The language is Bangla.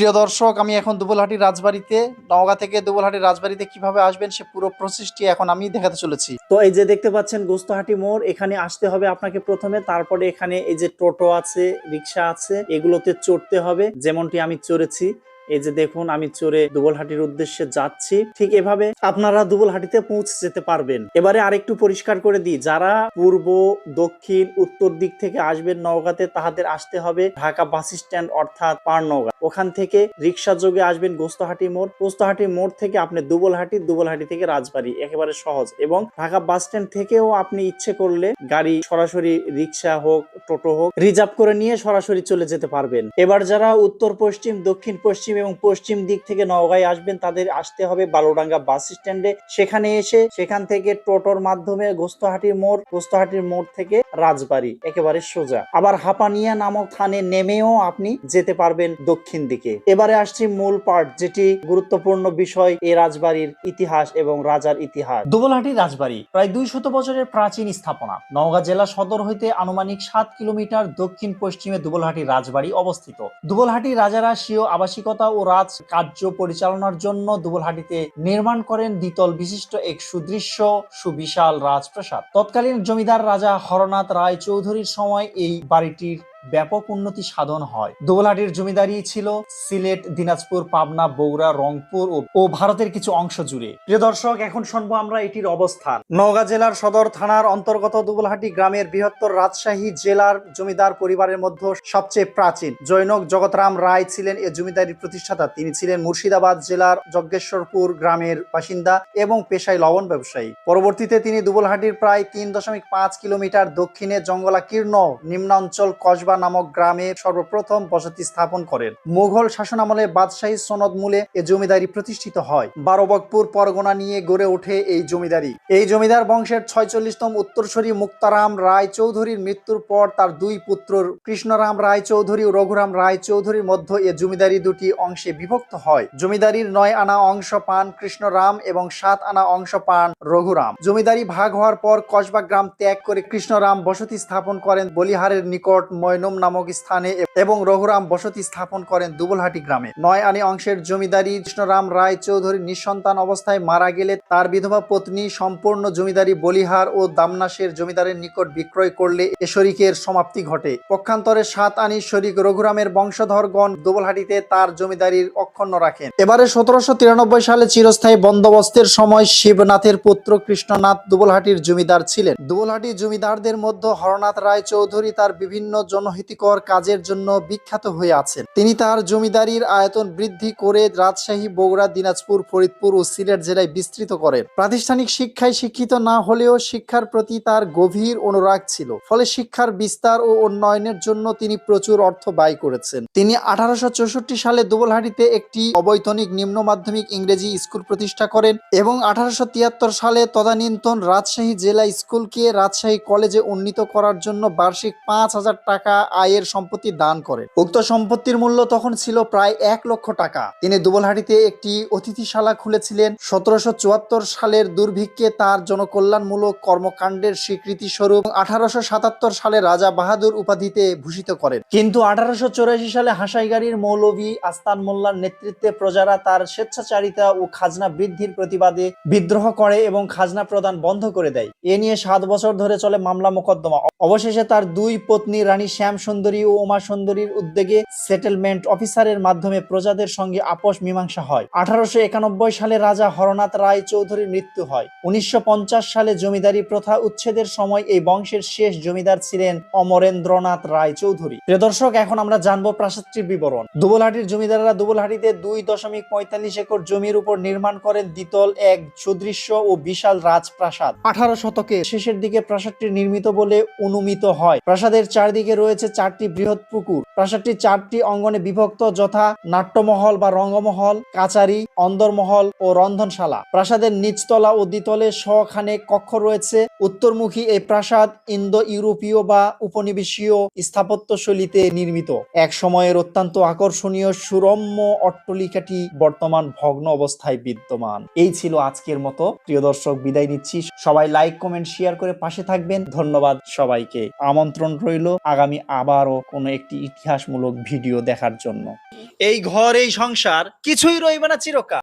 প্রিয় দর্শক, আমি এখন দুবলহাটি রাজবাড়িতে, নওগাঁ থেকে দুবলহাটি রাজবাড়িতে কীভাবে আসবেন সে পুরো প্রসেসটি এখন আমি দেখাতে চলেছি। তো এই যে দেখতে পাচ্ছেন গোস্তহাটি মোড়, এখানে আসতে হবে আপনাকে প্রথমে, তারপরে এখানে এই যে টোটো আছে, রিক্সা আছে, এগুলোতে চড়তে হবে, যেমনটি আমি চড়েছি। এই যে দেখুন, আমি চড়ে দুবলহাটির উদ্দেশ্যে যাচ্ছি। ঠিক এভাবে আপনারা দুবলহাটিতে পৌঁছে যেতে পারবেন। এবারে আরেকটু পরিষ্কার করে দিই, যারা পূর্ব, দক্ষিণ, উত্তর দিক থেকে আসবেন নওগাঁতে তাদের আসতে হবে ঢাকা বাস স্ট্যান্ড অর্থাৎ পার নওগাঁ ওখান থেকে রিক্সা যোগে আসবেন গোস্তহাটি মোড়। গোস্তহাটি মোড় থেকে আপনি দুবলহাটি দুবলহাটি থেকে রাজবাড়ি, একেবারে সহজ। এবং ঢাকা বাস স্ট্যান্ড থেকেও আপনি ইচ্ছে করলে গাড়ি সরাসরি রিক্সা হোক, টোটো হোক, রিজার্ভ করে নিয়ে সরাসরি চলে যেতে পারবেন। এবার যারা উত্তর, পশ্চিম, দক্ষিণ, পশ্চিম এবং পশ্চিম দিক থেকে নওগাঁয় আসবেন, তাদের আসতে হবে বালুডাঙ্গা বাস স্ট্যান্ডে। সেখানে এসে সেখান থেকে টোটোর মাধ্যমে গোস্তাহাটির মোড় গোস্তাহাটির মোড় থেকে রাজবাড়ি, একেবারে সোজা। আবার হাপানিয়া নামক থানে নেমেও আপনি যেতে পারবেন দক্ষিণ দিকে। এবারে আসছি মূল পার্ট যেটি গুরুত্বপূর্ণ বিষয় এই রাজবাড়ির ইতিহাস এবং রাজার ইতিহাস। দুবলহাটি রাজবাড়ি, প্রায় দুই শত বছরের প্রাচীন স্থাপনা। নওগাঁ জেলা সদর হইতে আনুমানিক সাত কিলোমিটার দক্ষিণ পশ্চিমে দুবলহাটি রাজবাড়ি অবস্থিত। দুবলহাটি রাজারা স্বীয় আবাসিকতা ও রাজ কার্য পরিচালনার জন্য দুবলহাটিতে নির্মাণ করেন দ্বিতল বিশিষ্ট এক সুদৃশ্য, সুবিশাল রাজপ্রাসাদ। তৎকালীন জমিদার রাজা হরনাথ রায় চৌধুরীর সময় এই বাড়িটির ব্যাপক উন্নতি সাধন হয়। দোলাহাটির জমিদারি ছিল সিলেট, দিনাজপুর, পাবনা, বগুড়া, রংপুর ও ভারতের কিছু অংশ জুড়ে। প্রিয় দর্শক, এখন শুনব আমরা এটির অবস্থান। নওগাঁ জেলার সদর থানার অন্তর্গত দুবলহাটি গ্রামের বৃহত্তর রাজশাহী জেলার জমিদার পরিবারের মধ্যে সবচেয়ে প্রাচীন জৈনক জগতরাম রায় ছিলেন এ জমিদারির প্রতিষ্ঠাতা। তিনি ছিলেন মুর্শিদাবাদ জেলার যজ্ঞেশ্বরপুর গ্রামের বাসিন্দা এবং পেশায় লবণ ব্যবসায়ী। পরবর্তীতে তিনি দুবলহাটির প্রায় তিন দশমিক পাঁচ কিলোমিটার দক্ষিণে জঙ্গলাকীর্ণ নিম্নাঞ্চল কসবা নামক গ্রামে সর্বপ্রথম বসতি স্থাপন করেন। মুঘল শাসনামলে বাদশাহী সনদ মূলে এ জমিদারি প্রতিষ্ঠিত হয়। বারোবকপুর পরগনা নিয়ে গড়ে ওঠে এই জমিদারি। এই জমিদার বংশের ছয়চল্লিশতম উত্তরসূরি মুক্তারাম রায় চৌধুরীর মৃত্যুর পর তার দুই পুত্র কৃষ্ণরাম রায় চৌধুরী ও রঘুরাম রায় চৌধুরীর মধ্যে এ জমিদারি দুটি অংশে বিভক্ত হয়। জমিদারির নয় আনা অংশ পান কৃষ্ণরাম এবং সাত আনা অংশ পান রঘুরাম। জমিদারি ভাগ হওয়ার পর কসবা গ্রাম ত্যাগ করে কৃষ্ণরাম বসতি স্থাপন করেন বলিহারের নিকট ময়নম নামক স্থানে এবং রঘুরাম বসতি স্থাপন করেন দুবলহাটি গ্রামে। নয় আনি অংশের জমিদারি কৃষ্ণরাম রায় চৌধুরী নিঃসন্তান অবস্থায় মারা গেলে তার বিধবা পত্নী সম্পূর্ণ জমিদারি বলিহার ও দামনাসের জমিদারের নিকট বিক্রয় করলে এ শরিকের সমাপ্তি ঘটে। পক্ষান্তরে সাত আনি শরিক রঘুরামের বংশধরগণ দুবলহাটিতে তার জমিদারির অক্ষুণ্ণ রাখেন। এবারে সতেরোশো তিরানব্বই সালে চিরস্থায়ী বন্দোবস্তের সময় শিবনাথের পুত্র কৃষ্ণনাথ দুবলহাটির জমিদার ছিলেন। দুবলহাটি জমিদারদের মধ্যে হরনাথ রায় চৌধুরী তার বিভিন্ন জনহিতকর কাজের জন্য বিখ্যাত হয়ে আছেন। তিনি তার জমিদারির আয়তন বৃদ্ধি করে রাজশাহী, বগুড়া, দিনাজপুর, ফরিদপুর ও সিলেট জেলায় বিস্তৃত করেন। প্রাতিষ্ঠানিক শিক্ষায় শিক্ষিত না হলেও শিক্ষার প্রতি তার গভীর অনুরাগ ছিল। ফলে শিক্ষার বিস্তার ও উন্নয়নের জন্য তিনি প্রচুর অর্থ ব্যয় করেছেন। তিনি আঠারোশো চৌষট্টি সালে দুবলহাটিতে একটি অবৈতনিক নিম্ন মাধ্যমিক ইংরেজি স্কুল প্রতিষ্ঠা করেন এবং আঠারোশো তিয়াত্তর সালে তদানীন্তন রাজশাহী জেলা স্কুলকে রাজশাহী কলেজে উন্নীত করার জন্য বার্ষিক পাঁচ হাজার টাকা আয়ের সম্পত্তি দান করেন। উক্ত সম্পত্তির মূল্য তখন ছিল প্রায় এক লক্ষ টাকা। তিনি দুবলহাটিতে একটি অতিথিশালা খুলেছিলেন। সতেরোশো চুয়াত্তর সালের দুর্ভিক্ষে তার জনকল্যাণমূলক কর্মকাণ্ডের স্বীকৃতি স্বরূপ আঠারোশো সাতাত্তর সালে রাজা বাহাদুর উপাধিতে ভূষিত করেন। কিন্তু আঠারোশো সালে হাসাইগাড়ির মৌলভী আস্তান মোল্লার নেতৃত্বে প্রজারা তার স্বেচ্ছাচারিতা ও খাজনা বৃদ্ধির প্রতিবাদে বিদ্রোহ করে এবং খাজনা প্রদান বন্ধ করে দেয়। এ নিয়ে সাত বছর ধরে চলে মামলা মোকদ্দমা। অবশেষে তার দুই পত্নী রানী শ্যাম সুন্দরী ও উমা সুন্দরীর উদ্যোগে সেটেলমেন্ট অফিসারের মাধ্যমে প্রজাদের সঙ্গে আপোষ মীমাংসা হয়। আঠারোশো একানব্বই সালে রাজা হরনাথ রায় চৌধুরীর মৃত্যু হয়। উনিশশো সালে জমিদারি প্রথা উচ্ছেদের সময় এই বংশের শেষ জমিদার ছিলেন অমরেন্দ্রনাথ রায় চৌধুরী। প্রিয় দর্শক, এখন আমরা জানব প্রাসাদটির বিবরণ। দুবলহাটির জমিদাররা দুবলহাটিতে দুই দশমিক পঁয়তাল্লিশ একর জমির উপর নির্মাণ করেন দ্বিতল এক সুদৃশ্য ও বিশাল রাজপ্রাসাদ। আঠারো শতকে শেষের দিকে প্রাসাদটি নির্মিত বলে অনুমিত হয়। প্রাসাদের চারদিকে রয়েছে চারটি বৃহৎ পুকুর। প্রাসাদটি চারটি অঙ্গনে বিভক্ত যথা নাট্যমহল বা রঙ্গমহল কাচারি অন্দরমহল ও রন্ধনশালা। প্রাসাদের নিচতলা ও দ্বিতলে শখানে কক্ষ রয়েছে। উত্তরমুখী এই প্রাসাদ ইন্দো ইউরোপীয় বা উপনিবেশীয় স্থাপত্য শৈলীতে নির্মিত। এক সময়ের অত্যন্ত আকর্ষণীয় সুরম্য অট্টলিকাটি বর্তমান ভগ্ন অবস্থায় বিদ্যমান। এই ছিল আজকের মতো। প্রিয় দর্শক, বিদায় নিচ্ছি। সবাই লাইক, কমেন্ট, শেয়ার করে পাশে থাকবেন। ধন্যবাদ সবাইকে। আমন্ত্রণ রইল। আগামী আবারও কোনো একটি ইতিহাসমূলক ভিডিও দেখার জন্য। এই ঘর এই সংসার কিছুই রইবে না চিরকাল।